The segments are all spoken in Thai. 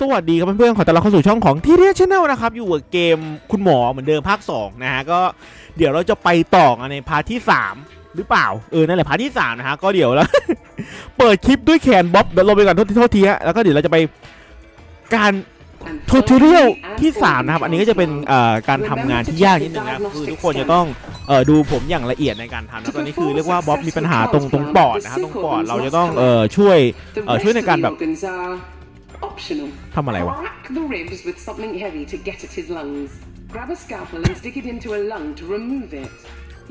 สวัสดีครับเพื่อนๆ ขอต้อนรับเข้าสู่ช่องของทีเรียชแนลนะครับ อยู่กับเกมคุณหมอเหมือนเดิมภาค 2 นะฮะ ก็เดี๋ยวเราจะไปต่อกันในพาร์ทที่ 3 หรือเปล่า เออ นั่นแหละพาร์ทที่ 3 นะฮะ ก็เดี๋ยวแล้ว เปิดคลิปด้วยแขนบ๊อบเดี๋ยวลงไปก่อนโทษทีโทษทีฮะ แล้วก็เดี๋ยวเราจะไปการทูทอเรียลที่ 3 นะครับ อันนี้ก็จะเป็นการทำงานที่ยากนิดนึงนะคือทุกคนจะต้องออดูผมอย่างละเอียดในการทำนะตอนนี้คือเรียกว่าบ๊อบมีปัญหาตรงตรงปอดนะครับตรงปอดเราจะต้องช่วยช่วยในการแบบ ทำอะไรวะ Crack the ribs with something heavy to get at his lungs. Grab a scalpel and stick it into a lung to remove it.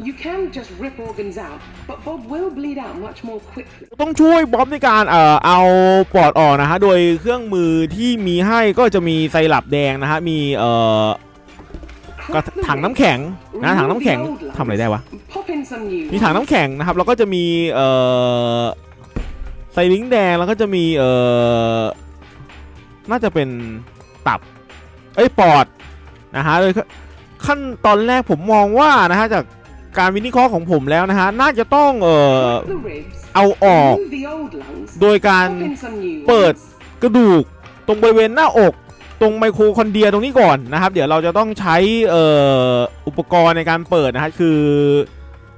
You can just rip organs out, but Bob will bleed out much more quickly. ต้องช่วยบ๊อบในการเอ่อเอาปอดออกนะฮะ โดยเครื่องมือที่มีให้ก็จะมีไซรัปแดงนะฮะ มีเอ่อก็ Crack the ถัง ribs, น้ำแข็งนะถัง remove น้ำแข็ง the old lungs, ทำอะไรได้วะ Pop in some new มีถังน้ำแข็งนะครับ แล้วก็จะมีเอ่อไซลิงค์แดงแล้วก็จะมีเอ่อ น่าจะเป็นตับ เอ้ยปอดนะฮะโดยขั้นตอนแรกผมมองว่านะฮะจากการวินิเคราะห์ของผมแล้วนะฮะน่าจะต้องเอ่อเอาออก โดยการเปิดกระดูกตรงบริเวณหน้าอก ตรงไมโครคอนเดียตรงนี้ก่อนนะครับ เดี๋ยวเราจะต้องใช้เอ่ออุปกรณ์ในการเปิดนะฮะคือ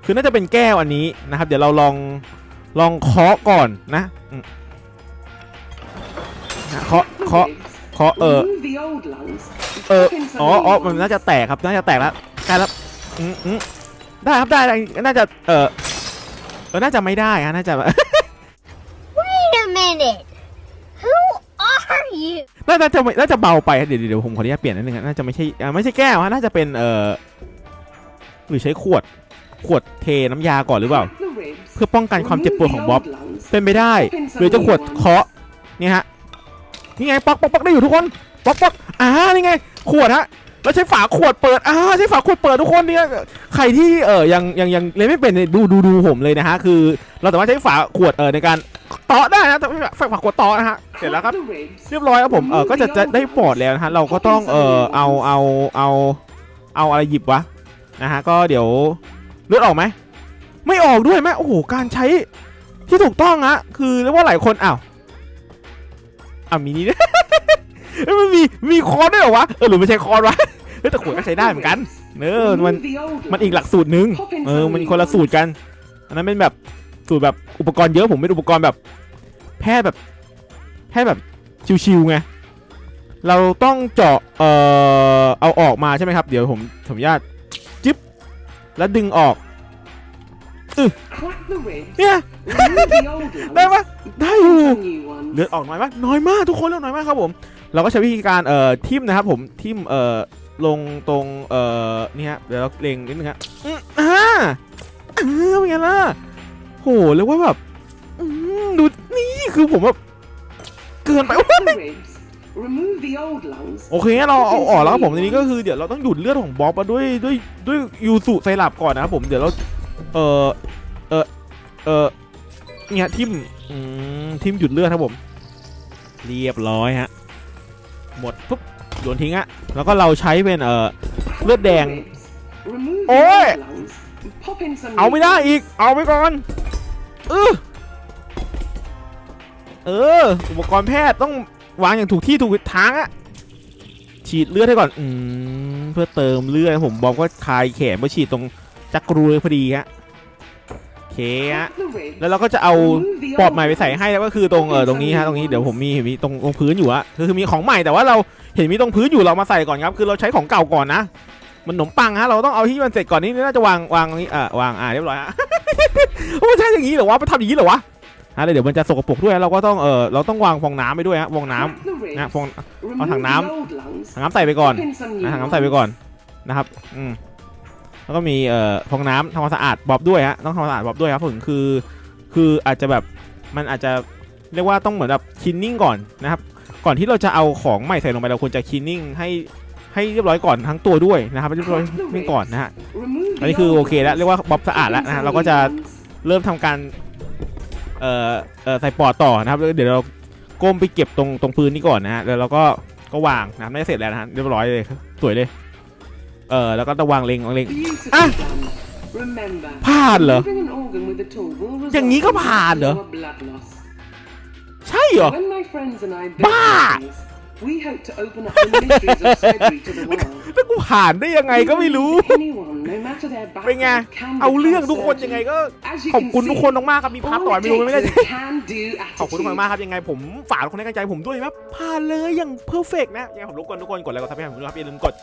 คือน่าจะเป็นแก้วอันนี้นะครับ เดี๋ยวเราลองลองเคาะก่อนนะเคาะ เคาะ ribs, เคาะเออ remove the old lungs, เออ pop in some อ๋อ new อ๋อมัน ones. น่าจะแตกครับน่าจะแตกแล้วใกล้แล้วอืมอืมได้ครับได้ได้น่าจะเออเออน่าจะไม่ได้ฮะน่าจะ Wait a minute. Who are you? น่าจะจะน่าจะเบาไปเดี๋ยวเดี๋ยวผมขออนุญาตเปลี่ยนนิดนึงนะน่าจะไม่ใช่อ่าไม่ใช่แก้วฮะน่าจะเป็นเอ่อหรือใช้ขวดขวดเทน้ำยาก่อนหรือเปล่า Crack the ribs, เพื่อป้องกันความเจ็บปวดของ remove บ๊อบ the old lungs, เป็นไปได้ หรือจะขวดเคาะนี่ฮะ นี่ไงป๊อกป๊อกป๊อกได้อยู่ทุกคนป๊อกป๊อกอ่านี่ไง ขวดฮะเราใช้ฝาขวดเปิดอ่าใช้ฝาขวดเปิดทุกคนเนี่ยใครที่เออยังยังยังเล่นไม่เป็นดูดูดูผมเลยนะฮะคือ เราสามารถใช้ฝาขวดเออในการตาะได้นะแต่ไม่ฝาขวดตาะนะฮะเสร็จแล้วครับเรียบร้อยครับผมเออก็จะจะได้ปอดแล้วนะฮะเราก็ต้องเออเอาเอาเอาเอาอะไรหยิบวะนะฮะก็เดี๋ยวเลือดออกไหมไม่ออกด้วยไหมโอ้โหการใช้ที่ถูกต้องฮะคือเรียกว่าหลายคนอ้าว อะมีนี่ด้วยเอ้ยมันมีมีคอร์สด้วยเหรอวะเออหรือไม่ใช่คอร์สวะเฮ้ยแต่ขวดก็ใช้ได้เหมือนกันเออมัน มันอีกหลักสูตรหนึ่งเออ มันคนละสูตรกัน อันนั้นเป็นแบบสูตรแบบอุปกรณ์เยอะผมเป็นอุปกรณ์แบบ แพทย์แบบ แพทย์แบบชิวๆไง เราต้องเจาะ เอ่อ เอาออกมาใช่ไหมครับ เดี๋ยวผมผมญาตจิ๊บ แล้วดึงออก เนี่ย remove the old ได้ lungs, ปะได้ pop อยู่ in some new ones. เลือดออกน้อยมากน้อยมากทุกคนเลือดน้อยมากครับผม เราก็ใช้วิธีการเอ่อทิมนะครับผมทิมเอ่อลงตรงเอ่อนี่ฮะเดี๋ยวเราเล็งนิดนึงฮะอืมอ่าอ่าเป็นไงล่ะโหเรียกว่าแบบอืมดูนี่คือผมแบบเกินไป Crack the ribs, remove the old lungs, โอเคงั้นเราเอาออกแล้วครับผมทีนี้ก็คือเดี๋ยวเราต้องหยุดเลือดของบ๊อบมาด้วยด้วยด้วยยูสุไซรัปก่อนนะครับผมเดี๋ยวเราเออ เออเนี่ยทิมอืมทิมหยุดเลือดครับผม เรียบร้อยฮะ หมดปุ๊บโยนทิ้งอะแล้วก็เราใช้เป็นเออ Crack Lướt the đèn. ribs, remove the Ôi! old lungs, pop in some เอาไม่ได้อีก เอาไปก่อน เออเออ อุปกรณ์แพทย์ต้องวางอย่างถูกที่ถูกทางอะฉีดเลือดให้ก่อนอืมเพื่อเติมเลือดผมบอกว่าคลายแขนเพื่อฉีดตรงจักรูเลยพอดีฮะ เคฮะ Crack the ribs, แล้วเราก็จะเอา remove the ปอด old ใหม่ไปใส่ lungs, ให้แล้วก็คือตรงเออตรงนี้ฮะตรงนี้เดี๋ยวผมมีเห็นมีตรงตรงพื้นอยู่อะคือคือมีของใหม่แต่ว่าเราเห็นมีตรงพื้นอยู่เรามาใส่ก่อนครับ คือเราใช้ของเก่าก่อนนะมันขนมปังฮะเราต้องเอาที่มันเสร็จก่อนนี่น่าจะวางวางตรงนี้อะวางอ่าเรียบร้อยฮะโอ้มันใช่อย่างนี้เหรอวะไปทำอย่างนี้เหรอวะฮะแล้วเดี๋ยวมันจะสกปรกด้วยเราก็ต้องเออเราต้องวางฟองน้ำไปด้วยฮะฟองน้ำ Crack the ribs, นะฟอง remove thằng the Nam. old lungs, ถังน้ำใส่ไปก่อน pop in some new นะถังน้ำใส่ไปก่อนนะครับ อืม แล้วก็มีเอ่อฟองน้ำทำความสะอาดบอบด้วยฮะต้องทำความสะอาดบอบด้วยครับผมคือคืออาจจะแบบมันอาจจะเรียกว่าต้องเหมือนแบบคินนิ่งก่อนนะครับก่อนที่เราจะเอาของใหม่ใส่ลงไปเราควรจะคินนิ่งให้ให้เรียบร้อยก่อนทั้งตัวด้วยนะครับเรียบร้อยนิ่งก่อนนะฮะอันนี้คือโอเคแล้วเรียกว่าบอบสะอาดแล้วนะฮะเราก็จะเริ่มทำการเอ่อเอ่อใส่ปอดต่อนะครับเดี๋ยวเราก้มไปเก็บตรงตรงพื้นนี้ก่อนนะฮะแล้วเราก็ก็วางนะครับไม่ได้เสร็จแล้วนะฮะเรียบร้อยเลยสวยเลย เออแล้วก็ต้องวางเล็งวางเล็ง Beautifully Ah! done. Remember, ผ่านเหรอ removing an organ with a tool will result อย่างนี้ก็ in ผ่านเหรอ lower blood loss. ใช่เหรอ When my friends and I built Bah! these things, We hope to open up the mysteries of surgery to the world. แล้วกูผ่านได้ยังไงก็ไม่รู้ Anyone, no matter their เป็นไง background, can เอาเรื่อง become ทุกคนยังไง surgeon. ก็ As you ขอบ can คุณทุกคน see, มากๆครับ มีพาร์ท all ต่อ it ไม่รู้ไม่ takes ได้ is a can-do ขอบคุณทุกคน attitude. มากครับยังไงผมฝากทุกคนให้กำลังใจผมด้วยนะผ่านเลยอย่างเพอร์เฟกนะ ยังไงผมรบกวนทุกคนกดไลค์กดซับสไครต์ผมด้วยครับอย่าลืมกด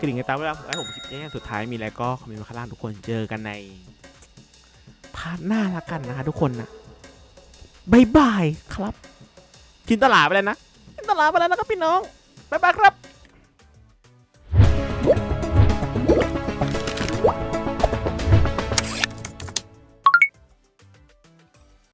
กลิ่งกันตามเวลาไอ้ผมคลิปนี้สุดท้ายมีอะไรก็คอมเมนต์มาข้างล่างทุกคนเจอกันในพาร์ทหน้าละกันนะคะทุกคนนะบายบายครับจินตลาไปแล้วนะจินตลาไปแล้วนะครับพี่น้องบายบายครับ